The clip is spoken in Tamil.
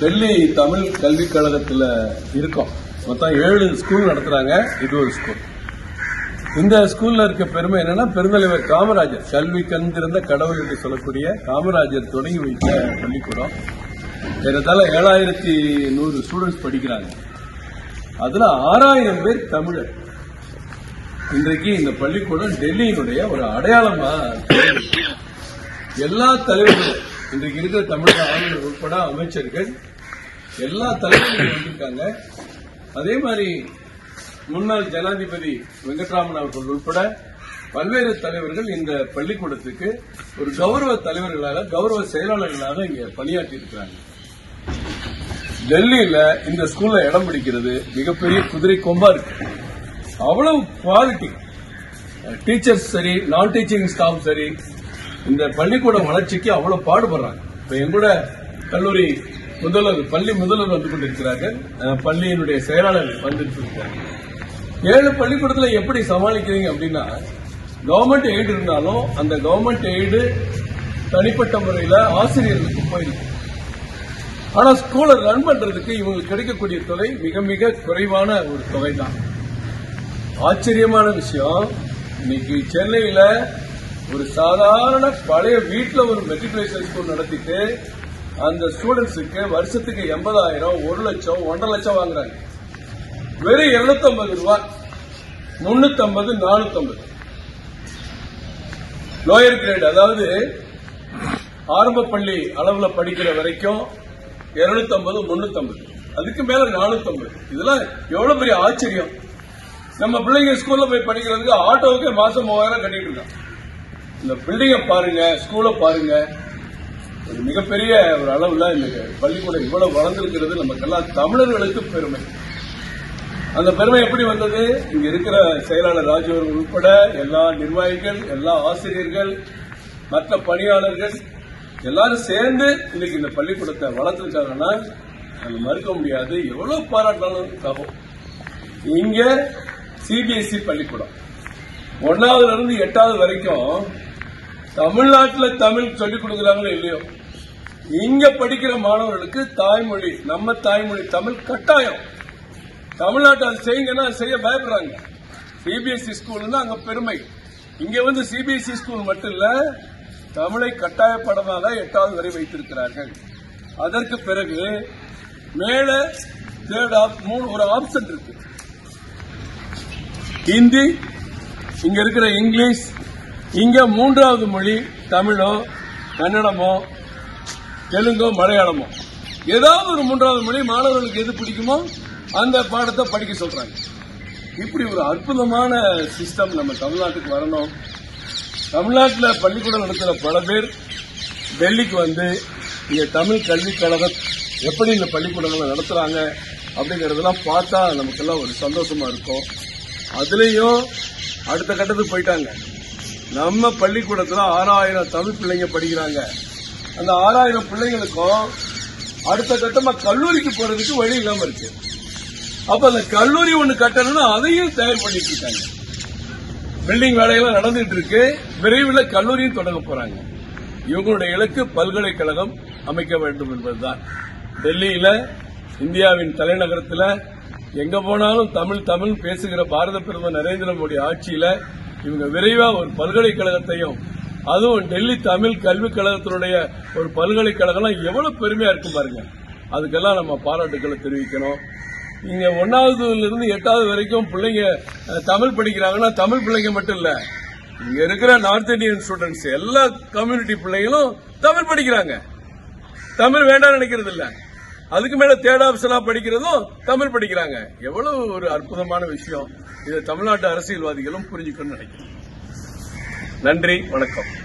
டெல்லி தமிழ் கல்விக் கழகத்தில் இருக்கோம். மொத்தம் ஏழு ஸ்கூல் நடத்துறாங்க. இது ஒரு ஸ்கூல் இந்த ஸ்கூல்ல இருக்க பெருமை என்னன்னா பெருந்தலைவர் காமராஜர் கல்வி கந்திருந்த கடவுள் என்று சொல்லக்கூடிய காமராஜர் தொடங்கி வைத்த பள்ளிக்கூடம். ஏறத்தாழ ஏழாயிரத்தி நூறு ஸ்டூடெண்ட்ஸ் படிக்கிறாங்க. அதுல ஆறாயிரம் பேர் தமிழர். இன்றைக்கு இந்த பள்ளிக்கூடம் டெல்லியினுடைய ஒரு அடையாளமா எல்லா தலைவர்களும் இன்றைக்கு இருக்கிற தமிழக ஆளுநர் உட்பட அமைச்சர்கள் எல்லா தலைவர்களும் வந்திருக்காங்க அதே மாதிரி முன்னாள் ஜனாதிபதி வெங்கட்ராமன் அவர்கள் உட்பட பல்வேறு தலைவர்கள் இந்த பள்ளிக்கூடத்துக்கு ஒரு கௌரவ தலைவர்களாக கௌரவ செயலாளர்களாக இங்க பணியாற்றி இருக்கிறாங்க டெல்லியில இந்த ஸ்கூல்ல இடம் பிடிக்கிறது மிகப்பெரிய குதிரை கொம்பா இருக்கு. அவ்வளவு குவாலிட்டி டீச்சர்ஸ் சரி நான் டீச்சிங் ஸ்டாஃப் சரி இந்த பள்ளிக்கூட வளர்ச்சிக்கு அவ்வளவு பாடுபடுறாங்க. இப்ப எங்கூட கல்லூரி முதல்வர் பள்ளி முதல்வர் வந்து கொண்டிருக்கிறார்கள். பள்ளியினுடைய செயலாளர் வந்துட்டு ஏழு பள்ளிக்கூடத்தில் எப்படி சமாளிக்கிறீங்க அப்படின்னா கவர்மெண்ட் எய்டு இருந்தாலும் அந்த கவர்மெண்ட் எய்டு தனிப்பட்ட முறையில் ஆசிரியர்களுக்கு போயிருக்கு. ஆனா ஸ்கூலை ரன் பண்றதுக்கு இவங்களுக்கு கிடைக்கக்கூடிய தொகை மிக மிக குறைவான ஒரு தொகை தான் ஆச்சரியமான விஷயம் இன்னைக்கு சென்னையில ஒரு சாதாரண பழைய வீட்டில் ஒரு மெட்ரிகுலேஷன் ஸ்கூல் நடத்திட்டு அந்த ஸ்டூடெண்ட்ஸுக்கு வருஷத்துக்கு எண்பதாயிரம் ஒரு லட்சம் ஒன்றரை லட்சம் வாங்குறாங்க. வெறும் 250 ரூபாய் முன்னூத்தம்பது நானூத்தம்பது. லோயர் கிரேட் அதாவது ஆரம்ப பள்ளி அளவுல படிக்கிற வரைக்கும் இருநூத்தம்பது முன்னூத்தம்பது. அதுக்கு மேல 450 இதெல்லாம் எவ்வளவு பெரிய ஆச்சரியம். நம்ம பிள்ளைங்க ஸ்கூல்ல போய் படிக்கிறதுக்கு ஆட்டோவுக்கு மாசம் மூவாயிரம் கட்டிட்டு இருக்கான் இந்த பில்டிங்கை பாருங்க ஸ்கூலை பாருங்க. ஒரு மிகப்பெரிய ஒரு அளவில் இந்த பள்ளிக்கூடம் இவ்வளவு வளர்ந்திருக்கிறது. நமக்கெல்லாம் தமிழர்களுக்கு பெருமை. அந்த பெருமை எப்படி வந்தது? இங்க இருக்கிற செயலாளர் ராஜு அவர்கள் உட்பட எல்லா நிர்வாகிகள் எல்லா ஆசிரியர்கள் மற்ற பணியாளர்கள் எல்லாரும் சேர்ந்து இன்னைக்கு இந்த பள்ளிக்கூடத்தை வளர்த்துருக்காங்கன்னா அது மறுக்க முடியாது. எவ்வளவு பாராட்டினாலும் தகும். இங்க சிபிஎஸ்இ பள்ளிக்கூடம். ஒன்னாவதுல இருந்து எட்டாவது வரைக்கும் தமிழ்நாட்டில் தமிழ் சொல்லிக் கொடுக்குறாங்களோ இல்லையோ? இங்க படிக்கிற மாணவர்களுக்கு தாய்மொழி நம்ம தாய்மொழி தமிழ் கட்டாயம். தமிழ்நாட்டை அது செய்யுங்கன்னா செய்ய பயப்படுறாங்க. சிபிஎஸ்இ ஸ்கூல்னா அங்க பெருமை. இங்க வந்து சிபிஎஸ்இ ஸ்கூல் மட்டும் இல்ல தமிழை கட்டாய எட்டாவது வரை வைத்திருக்கிறார்கள். அதற்கு பிறகு மேல தேர்ட் மூணு ஒரு ஆப்ஷன் இருக்கு. ஹிந்தி இங்க இருக்கிற இங்கிலீஷ் இங்க மூன்றாவது மொழி தமிழோ கன்னடமோ தெலுங்கோ மலையாளமோ. ஏதாவது ஒரு மூன்றாவது மொழி மாணவர்களுக்கு எது பிடிக்குமோ அந்த பாடத்தை படிக்க சொல்றாங்க. இப்படி ஒரு அற்புதமான சிஸ்டம் நம்ம தமிழ்நாட்டுக்கு வரணும். தமிழ்நாட்டில் பள்ளிக்கூடம் நடத்துகிற பல பேர் டெல்லிக்கு வந்து இங்க தமிழ் கல்விக் கழகம் எப்படி இந்த பள்ளிக்கூடங்களை நடத்துறாங்க அப்படிங்கறதெல்லாம் பார்த்தா நமக்கெல்லாம் ஒரு சந்தோஷமா இருக்கும். அதுலேயும் அடுத்த கட்டத்துக்கு போயிட்டாங்க. நம்ம பள்ளிக்கூடத்தில் ஆறாயிரம் தமிழ் பிள்ளைங்க படிக்கிறாங்க. அந்த ஆறாயிரம் பிள்ளைங்களுக்கும் அடுத்த கட்டமா கல்லூரிக்கு போறதுக்கு வழி இல்லாம இருக்கு. அப்ப அந்த கல்லூரி ஒண்ணு கட்டணும்னா அதையும் தயார் பண்ணிட்டு இருக்காங்க. பில்டிங் வேலையெல்லாம் நடந்துட்டு இருக்கு. விரைவில் கல்லூரியும் தொடங்க போறாங்க. இவங்களுடைய இலக்கு பல்கலைக்கழகம் அமைக்க வேண்டும் என்பதுதான். டெல்லியில இந்தியாவின் தலைநகரத்தில் எங்க போனாலும் தமிழ் தமிழ் பேசுகிற பாரத பிரதமர் நரேந்திர மோடி ஆட்சியில இவங்க விரைவா ஒரு பல்கலைக்கழகத்தையும் அதுவும் டெல்லி தமிழ் கல்விக் கழகத்தினுடைய ஒரு பல்கலைக்கழகம் எவ்வளவு பெருமையா இருக்கும் பாருங்க. அதுக்கெல்லாம் நம்ம பாராட்டுக்களை தெரிவிக்கணும். இங்க ஒன்னாவதுல இருந்து எட்டாவது வரைக்கும் பிள்ளைங்க தமிழ் படிக்கிறாங்கன்னா தமிழ் பிள்ளைங்க மட்டும் இல்ல இங்க இருக்கிற நார்த் இந்தியன் ஸ்டூடெண்ட்ஸ் எல்லா கம்யூனிட்டி பிள்ளைங்களும் தமிழ் படிக்கிறாங்க. தமிழ் வேண்டாம் நினைக்கிறது இல்லை. அதுக்கு மேல தேர்ட் ஆப்ஷனா படிக்கிறதும் தமிழ் படிக்கிறாங்க. எவ்வளவு ஒரு அற்புதமான விஷயம். இதை தமிழ்நாட்டு அரசியல்வாதிகளும் புரிஞ்சுக்கணும்னு நினைக்கிறேன். நன்றி வணக்கம்.